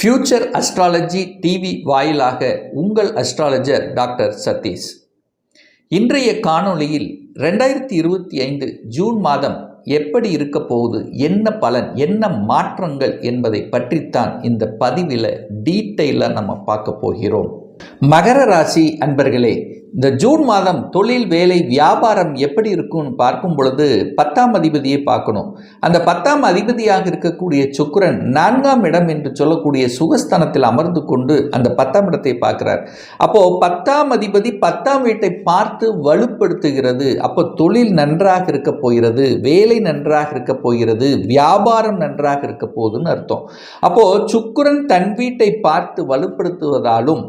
Future astrology TV வாயிலாக உங்கள் astrologer doctor Satish. இன்றைய காணொளியில் ரெண்டாயிரத்தி இருபத்தி ஐந்து ஜூன் மாதம் எப்படி இருக்க போகுது என்ன பலன் என்ன மாற்றங்கள் என்பதை பற்றித்தான் இந்த பதிவில் டீட்டெயிலாக நம்ம பார்க்க போகிறோம். மகர ராசி அன்பர்களே இந்த ஜூன் மாதம் தொழில் வேலை வியாபாரம் எப்படி இருக்கும்னு பார்க்கும் பொழுது பத்தாம் அதிபதியை பார்க்கணும். அந்த பத்தாம் அதிபதியாக இருக்கக்கூடிய சுக்கிரன் நான்காம் இடம் என்று சொல்லக்கூடிய சுகஸ்தானத்தில் அமர்ந்து கொண்டு அந்த பத்தாம் இடத்தை பார்க்கிறார். அப்போ பத்தாம் அதிபதி பத்தாம் வீட்டை பார்த்து வலுப்படுத்துகிறது. அப்போ தொழில் நன்றாக இருக்க போகிறது வேலை நன்றாக இருக்க போகிறது வியாபாரம் நன்றாக இருக்க போகுதுன்னு அர்த்தம். அப்போ சுக்கரன் தன் வீட்டை பார்த்து வலுப்படுத்துவதாலும்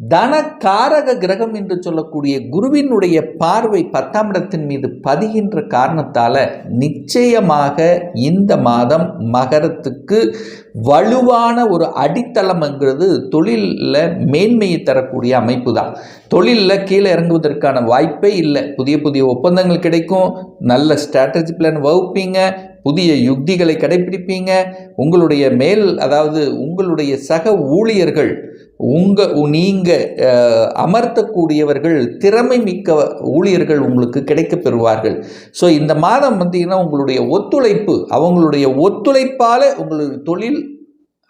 தனக்காரக கிரகம் என்று சொல்லக்கூடிய குருவினுடைய பார்வை பத்தாம் இடத்தின் மீது பதிகின்ற காரணத்தால் நிச்சயமாக இந்த மாதம் மகரத்துக்கு வலுவான ஒரு அடித்தளம்ங்கிறது தொழிலில் மேன்மையை தரக்கூடிய அமைப்பு தான் தொழிலில் கீழே இறங்குவதற்கான வாய்ப்பே இல்லை. புதிய புதிய ஒப்பந்தங்கள் கிடைக்கும். நல்ல ஸ்ட்ராட்டஜி பிளான் வகுப்பீங்க. புதிய யுக்திகளை கடைபிடிப்பீங்க. உங்களுடைய மேல் அதாவது உங்களுடைய சக ஊழியர்கள் உங்கள் நீங்கள் அமர்த்தக்கூடியவர்கள் திறமை மிக்க ஊழியர்கள் உங்களுக்கு கிடைக்க பெறுவார்கள். ஸோ இந்த மாதம் பார்த்தீங்கன்னா உங்களுடைய ஒத்துழைப்பு அவங்களுடைய ஒத்துழைப்பால் உங்களுடைய தொழில்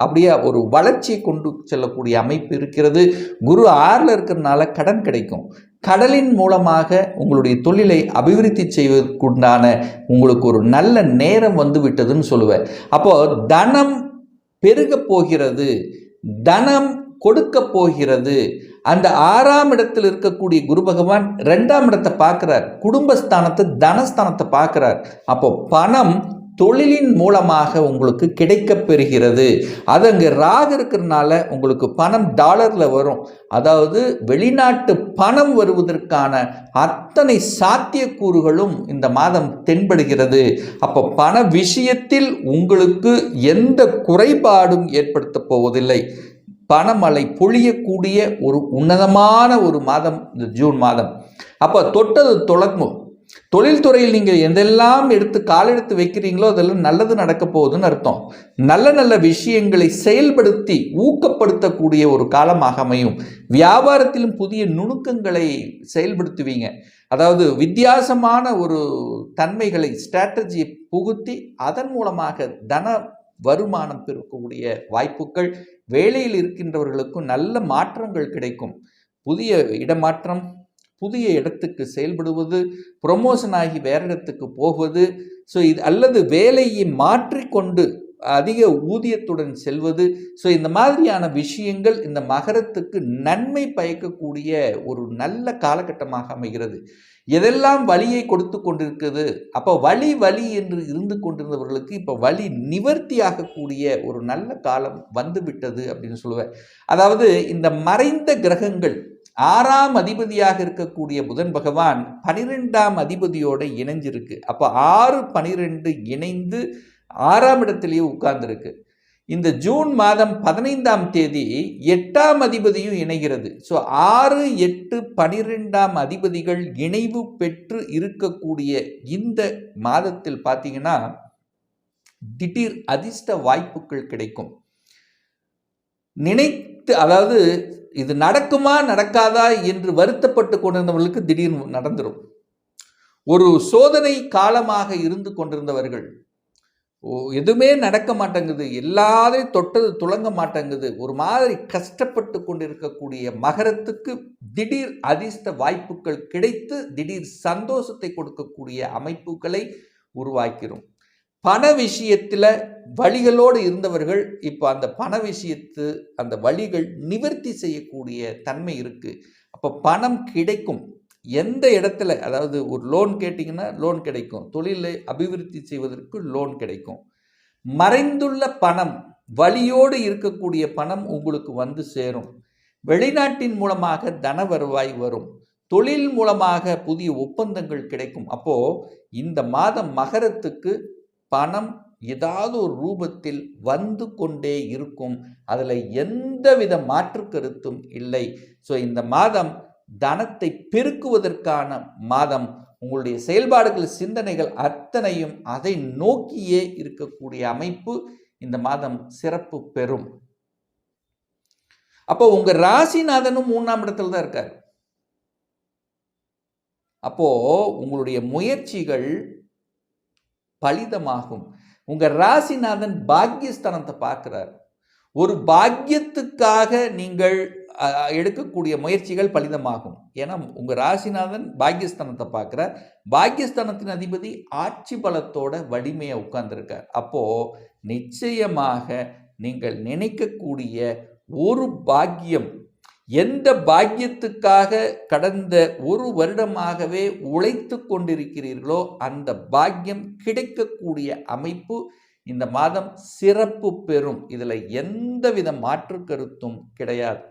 அப்படியே ஒரு வளர்ச்சியை கொண்டு செல்லக்கூடிய அமைப்பு இருக்கிறது. குரு ஆறில் இருக்கிறதுனால கடன் கிடைக்கும். கடலின் மூலமாக உங்களுடைய தொழிலை அபிவிருத்தி செய்வதற்குண்டான உங்களுக்கு ஒரு நல்ல நேரம் வந்து விட்டதுன்னு சொல்லுவேன். அப்போது தனம் பெருக போகிறது. தனம் கொடுக்க போகிறது. அந்த ஆறாம் இடத்தில் இருக்கக்கூடிய குரு பகவான் ரெண்டாம் இடத்தை பார்க்குறார். குடும்பஸ்தானத்தை தனஸ்தானத்தை பார்க்குறார். அப்போ பணம் தொழிலின் மூலமாக உங்களுக்கு கிடைக்க பெறுகிறது. அது அங்கே ராகு இருக்கிறதுனால உங்களுக்கு பணம் டாலரில் வரும். அதாவது வெளிநாட்டு பணம் வருவதற்கான அத்தனை சாத்தியக்கூறுகளும் இந்த மாதம் தென்படுகிறது. அப்போ பண விஷயத்தில் உங்களுக்கு எந்த குறைபாடும் ஏற்படுத்த போவதில்லை. பணமழை பொழியக்கூடிய ஒரு உன்னதமான ஒரு மாதம் இந்த ஜூன் மாதம். அப்போ தொட்டது தொடங்கும் தொழில்துறையில் நீங்கள் எதெல்லாம் எடுத்து காலெடுத்து வைக்கிறீங்களோ அதெல்லாம் நல்லது நடக்க போகுதுன்னு அர்த்தம். நல்ல நல்ல விஷயங்களை செயல்படுத்தி ஊக்கப்படுத்தக்கூடிய ஒரு காலமாக அமையும். வியாபாரத்திலும் புதிய நுணுக்கங்களை செயல்படுத்துவீங்க. அதாவது வித்தியாசமான ஒரு தன்மைகளை ஸ்ட்ராட்டஜியை புகுத்தி அதன் மூலமாக தன வருமானம் பெருக்கக்கூடிய வாய்ப்புகள் வேலையில் இருக்கின்றவர்களுக்கும் நல்ல மாற்றங்கள் கிடைக்கும். புதிய இடமாற்றம் புதிய இடத்துக்கு செயல்படுவது ப்ரொமோஷன் ஆகி வேற இடத்துக்கு போவது ஸோ இது அல்லது வேலையை மாற்றிக்கொண்டு அதிக ஊதியத்துடன் செல்வது. ஸோ இந்த மாதிரியான விஷயங்கள் இந்த மகரத்துக்கு நன்மை பயக்கக்கூடிய ஒரு நல்ல காலகட்டமாக அமைகிறது. எதெல்லாம் வழியை கொடுத்து கொண்டிருக்குது? அப்போ வழி வழி என்று இருந்து கொண்டிருந்தவர்களுக்கு இப்போ வழி நிவர்த்தியாகக்கூடிய ஒரு நல்ல காலம் வந்துவிட்டது அப்படின்னு சொல்லுவேன். அதாவது இந்த மறைந்த கிரகங்கள் ஆறாம் அதிபதியாக இருக்கக்கூடிய புதன் பகவான் பனிரெண்டாம் அதிபதியோட இணைஞ்சிருக்கு. அப்போ ஆறு பனிரெண்டு இணைந்து ஆறாம் இடத்திலேயே உட்கார்ந்துருக்கு. இந்த ஜூன் மாதம் பதினைந்தாம் தேதி எட்டாம் அதிபதியும் இணைகிறது. ஸோ ஆறு எட்டு பனிரெண்டாம் அதிபதிகள் இணைவு பெற்று இருக்கக்கூடிய இந்த மாதத்தில் பார்த்தீங்கன்னா திடீர் அதிர்ஷ்ட வாய்ப்புகள் கிடைக்கும். நினைத்து அதாவது இது நடக்குமா நடக்காதா என்று வருத்தப்பட்டு கொண்டிருந்தவர்களுக்கு திடீர் நடந்துடும் ஒரு சோதனை காலமாக இருந்து கொண்டிருந்தவர்கள் எதுவுமே நடக்க மாட்டேங்குது. எல்லாத்தையும் தொட்டது துளங்க மாட்டேங்குது. ஒரு மாதிரி கஷ்டப்பட்டு கொண்டிருக்கக்கூடிய மகரத்துக்கு திடீர் அதிர்ஷ்ட வாய்ப்புகள் கிடைத்து திடீர் சந்தோஷத்தை கொடுக்கக்கூடிய அமைப்புகளை உருவாக்கிறோம். பண விஷயத்தில் வழிகளோடு இருந்தவர்கள் இப்போ அந்த பண விஷயத்து அந்த வழிகள் நிவர்த்தி செய்யக்கூடிய தன்மை இருக்குது அப்போ பணம் கிடைக்கும். எந்த இடத்துல அதாவது ஒரு லோன் கேட்டிங்கன்னா லோன் கிடைக்கும். தொழிலை அபிவிருத்தி செய்வதற்கு லோன் கிடைக்கும். மறைந்துள்ள பணம் வழியோடு இருக்கக்கூடிய பணம் உங்களுக்கு வந்து சேரும். வெளிநாட்டின் மூலமாக தன வருவாய் வரும். தொழில் மூலமாக புதிய ஒப்பந்தங்கள் கிடைக்கும். அப்போது இந்த மாதம் மகரத்துக்கு பணம் ஏதாவது ஒரு ரூபத்தில் வந்து கொண்டே இருக்கும். அதில் எந்தவித மாற்று கருத்தும் இல்லை. ஸோ இந்த மாதம் தனத்தை பெருக்குவதற்கான மாதம் உங்களுடைய செயல்பாடுகள் சிந்தனைகள் அத்தனையும் அதை நோக்கியே இருக்கக்கூடிய அமைப்பு இந்த மாதம் சிறப்பு பெறும். அப்போ உங்க ராசிநாதனும் மூணாம் இடத்துல தான் இருக்கார். அப்போ உங்களுடைய முயற்சிகள் பலிதமாகும். உங்க ராசிநாதன் பாக்கியஸ்தானத்தை பார்க்கிறார். ஒரு பாக்கியத்துக்காக நீங்கள் எடுக்கக்கூடிய முயற்சிகள் பலிதமாகும். ஏன்னா உங்கள் ராசிநாதன் பாக்கியஸ்தானத்தை பார்க்குறார். பாக்கியஸ்தானத்தின் அதிபதி ஆட்சி பலத்தோட வலிமையை உட்கார்ந்துருக்கார். அப்போ நிச்சயமாக நீங்கள் நினைக்கக்கூடிய ஒரு பாக்கியம் எந்த பாக்கியத்துக்காக கடந்த ஒரு வருடமாகவே உழைத்து கொண்டிருக்கிறீர்களோ அந்த பாக்கியம் கிடைக்கக்கூடிய அமைப்பு இந்த மாதம் சிறப்பு பெறும். இதில் எந்தவித மாற்று கருத்தும் கிடையாது.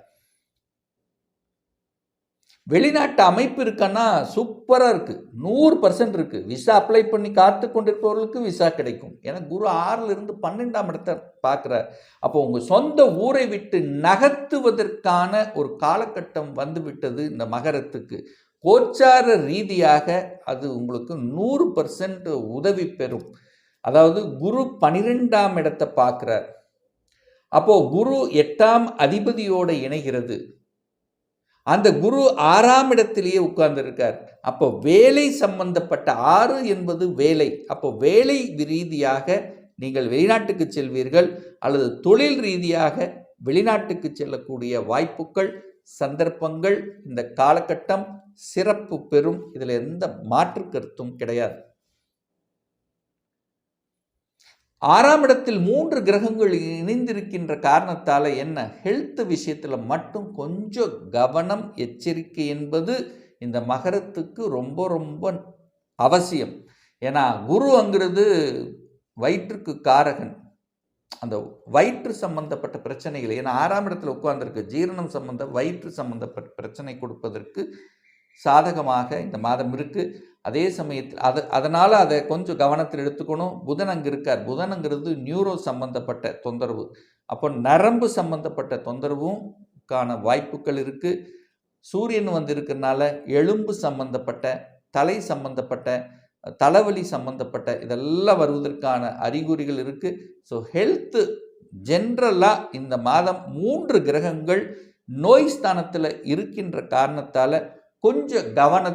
வெளிநாட்டு அமைப்பு இருக்கன்னா சூப்பராக இருக்குது நூறு பர்சன்ட் இருக்குது விசா அப்ளை பண்ணி காத்து கொண்டிருப்பவர்களுக்கு விசா கிடைக்கும். ஏன்னா குரு ஆறிலிருந்து பன்னெண்டாம் இடத்தை பார்க்குறார். அப்போ உங்கள் சொந்த ஊரை விட்டு நகர்த்துவதற்கான ஒரு காலகட்டம் வந்து விட்டது இந்த மகரத்துக்கு. கோச்சார ரீதியாக அது உங்களுக்கு நூறு பர்சன்ட் உதவி பெறும். அதாவது குரு பனிரெண்டாம் இடத்தை பார்க்குறார். அப்போது குரு எட்டாம் அதிபதியோடு இணைகிறது. அந்த குரு ஆறாம் இடத்திலேயே உட்கார்ந்துருக்கார். அப்போ வேலை சம்பந்தப்பட்ட ஆறு என்பது வேலை. அப்போ வேலை ரீதியாக நீங்கள் வெளிநாட்டுக்கு செல்வீர்கள் அல்லது தொழில் ரீதியாக வெளிநாட்டுக்கு செல்லக்கூடிய வாய்ப்புகள் சந்தர்ப்பங்கள் இந்த காலகட்டம் சிறப்பு பெறும். இதில் எந்த மாற்று கருத்தும் கிடையாது. ஆறாம் இடத்தில் மூன்று கிரகங்கள் இணைந்திருக்கின்ற காரணத்தால் என்ன? ஹெல்த் விஷயத்தில் மட்டும் கொஞ்சம் கவனம் எச்சரிக்கை என்பது இந்த மகரத்துக்கு ரொம்ப ரொம்ப அவசியம். ஏன்னா குருங்கிறது வயிற்றுக்கு காரகன். அந்த வயிற்று சம்பந்தப்பட்ட பிரச்சனைகள் ஏன்னா ஆறாம் இடத்துல உட்கார்ந்துருக்கு ஜீரணம் சம்பந்த வயிற்று சம்பந்தப்பட்ட பிரச்சனை கொடுப்பதற்கு சாதகமாக இந்த மாதம் இருக்குது அதே சமயத்தில் அது அதனால் அதை கொஞ்சம் கவனத்தில் எடுத்துக்கணும். புதன் அங்கே இருக்கார். புதனுங்கிறது நியூரோ சம்பந்தப்பட்ட தொந்தரவு. அப்போ நரம்பு சம்பந்தப்பட்ட தொந்தரவும் கான வாய்ப்புகள் இருக்குது சூரியன் வந்து எலும்பு சம்பந்தப்பட்ட தலை சம்பந்தப்பட்ட தலைவலி சம்பந்தப்பட்ட இதெல்லாம் வருவதற்கான அறிகுறிகள் இருக்குது ஸோ ஹெல்த்து ஜென்ரலாக இந்த மாதம் மூன்று கிரகங்கள் நோய் ஸ்தானத்தில் இருக்கின்ற காரணத்தால் கொஞ்சம் கவன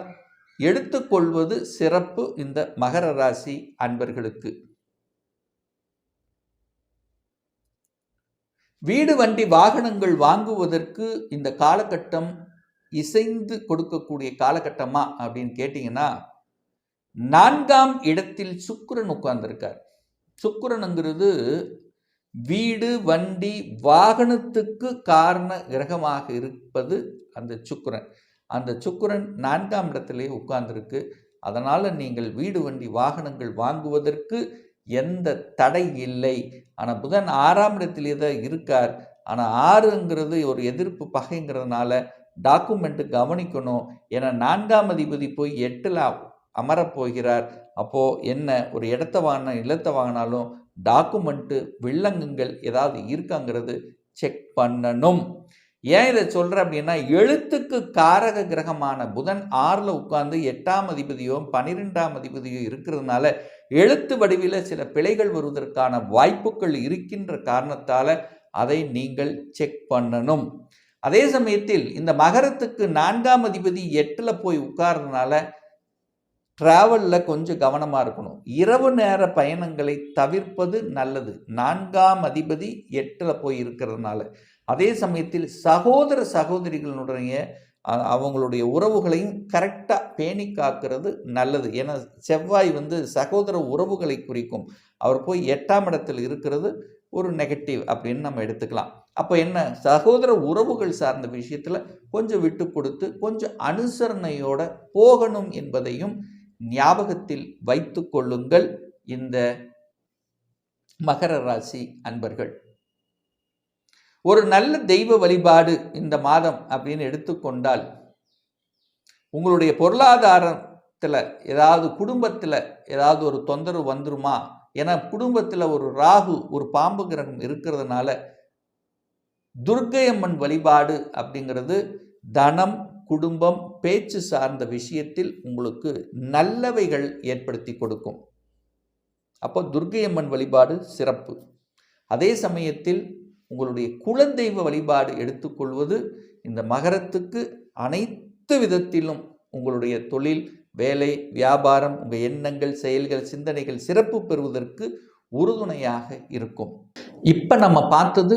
எடுத்துக்கொள்வது சிறப்பு இந்த மகர ராசி அன்பர்களுக்கு. வீடு வண்டி வாகனங்கள் வாங்குவதற்கு இந்த காலகட்டம் இசைந்து கொடுக்கக்கூடிய காலகட்டமா அப்படின்னு கேட்டிங்கன்னா நான்காம் இடத்தில் சுக்கரன் உட்கார்ந்திருக்கார். சுக்கிரனுங்கிறது வீடு வண்டி வாகனத்துக்கு காரண கிரகமாக இருப்பது அந்த சுக்கிரன். அந்த சுக்கரன் நான்காம் இடத்திலே உட்கார்ந்துருக்கு. அதனால் நீங்கள் வீடு வண்டி வாகனங்கள் வாங்குவதற்கு எந்த தடை இல்லை. ஆனால் புதன் ஆறாம் இடத்திலே தான் இருக்கார். ஆனால் ஆறுங்கிறது ஒரு எதிர்ப்பு பகைங்கிறதுனால டாக்குமெண்ட்டு கவனிக்கணும். ஏன்னா நான்காம் அதிபதி போய் எட்டில் அமரப் போகிறார். அப்போது என்ன ஒரு இடத்த வாங்கினா இல்லத்தை வாங்கினாலும் டாக்குமெண்ட்டு வில்லங்கங்கள் ஏதாவது இருக்காங்கிறது செக் பண்ணணும். ஏன் இதை சொல்கிறேன் அப்படின்னா எழுத்துக்கு காரக கிரகமான புதன் ஆறில் உட்கார்ந்து எட்டாம் அதிபதியோ பன்னிரெண்டாம் அதிபதியோ இருக்கிறதுனால எழுத்து வடிவில் சில பிழைகள் வருவதற்கான வாய்ப்புகள் இருக்கின்ற காரணத்தால் அதை நீங்கள் செக் பண்ணணும். அதே சமயத்தில் இந்த மகரத்துக்கு நான்காம் அதிபதி எட்டில் போய் உட்கார்றதுனால ட்ராவலில் கொஞ்சம் கவனமாக இருக்கணும். இரவு நேர பயணங்களை தவிர்ப்பது நல்லது. நான்காம் அதிபதி எட்டில் போய் இருக்கிறதுனால. அதே சமயத்தில் சகோதர சகோதரிகளுடைய அவங்களுடைய உறவுகளையும் கரெக்டாக பேணி காக்கிறது நல்லது. ஏன்னா செவ்வாய் வந்து சகோதர உறவுகளை குறிக்கும். அவர் போய் எட்டாம் இடத்தில் இருக்கிறது ஒரு நெகட்டிவ் அப்படின்னு நம்ம எடுத்துக்கலாம். அப்போ என்ன? சகோதர உறவுகள் சார்ந்த விஷயத்தில் கொஞ்சம் விட்டு கொடுத்து கொஞ்சம் அனுசரணையோட போகணும் என்பதையும் ஞாபகத்தில் வைத்து கொள்ளுங்கள் இந்த மகர ராசி அன்பர்கள். ஒரு நல்ல தெய்வ வழிபாடு இந்த மாதம் அப்படின்னு எடுத்துக்கொண்டால் உங்களுடைய பொருளாதாரத்தில் ஏதாவது குடும்பத்தில் ஏதாவது ஒரு தொந்தரவு வந்துருமா? ஏன்னா குடும்பத்தில் ஒரு ராகு ஒரு பாம்பு கிரகம் இருக்கிறதுனால துர்க்கையம்மன் வழிபாடு அப்படிங்கிறது தனம் குடும்பம் பேச்சு சார்ந்த விஷயத்தில் உங்களுக்கு நல்லவைகள் ஏற்படுத்தி கொடுக்கும். அப்போ துர்க்கையம்மன் வழிபாடு சிறப்பு. அதே சமயத்தில் உங்களுடைய குலதெய்வ வழிபாடு எடுத்துக்கொள்வது இந்த மகரத்துக்கு அனைத்து விதத்திலும் உங்களுடைய தொழில் வேலை வியாபாரம் உங்கள் எண்ணங்கள் செயல்கள் சிந்தனைகள் சிறப்பு பெறுவதற்கு உறுதுணையாக இருக்கும். இப்போ நம்ம பார்த்தது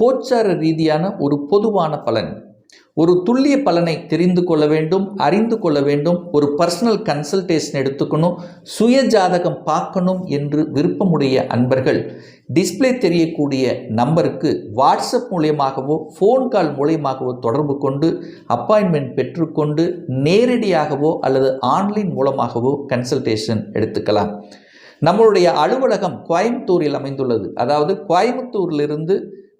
கோச்சார ரீதியான ஒரு பொதுவான பலன். ஒரு துல்லிய பலனை தெரிந்து கொள்ள வேண்டும் அறிந்து கொள்ள வேண்டும் ஒரு பர்சனல் கன்சல்டேஷன் எடுத்துக்கணும் சுய ஜாதகம் பார்க்கணும் என்று விருப்பமுடைய அன்பர்கள். டிஸ்ப்ளே தெரியக்கூடிய நம்பருக்கு வாட்ஸ்அப் மூலியமாகவோ ஃபோன் கால் மூலியமாகவோ தொடர்பு கொண்டு அப்பாயின்மெண்ட் பெற்றுக்கொண்டு நேரடியாகவோ அல்லது ஆன்லைன் மூலமாகவோ கன்சல்டேஷன் எடுத்துக்கலாம். நம்மளுடைய அலுவலகம் கோயம்புத்தூரில் அமைந்துள்ளது. அதாவது கோயம்புத்தூரிலிருந்து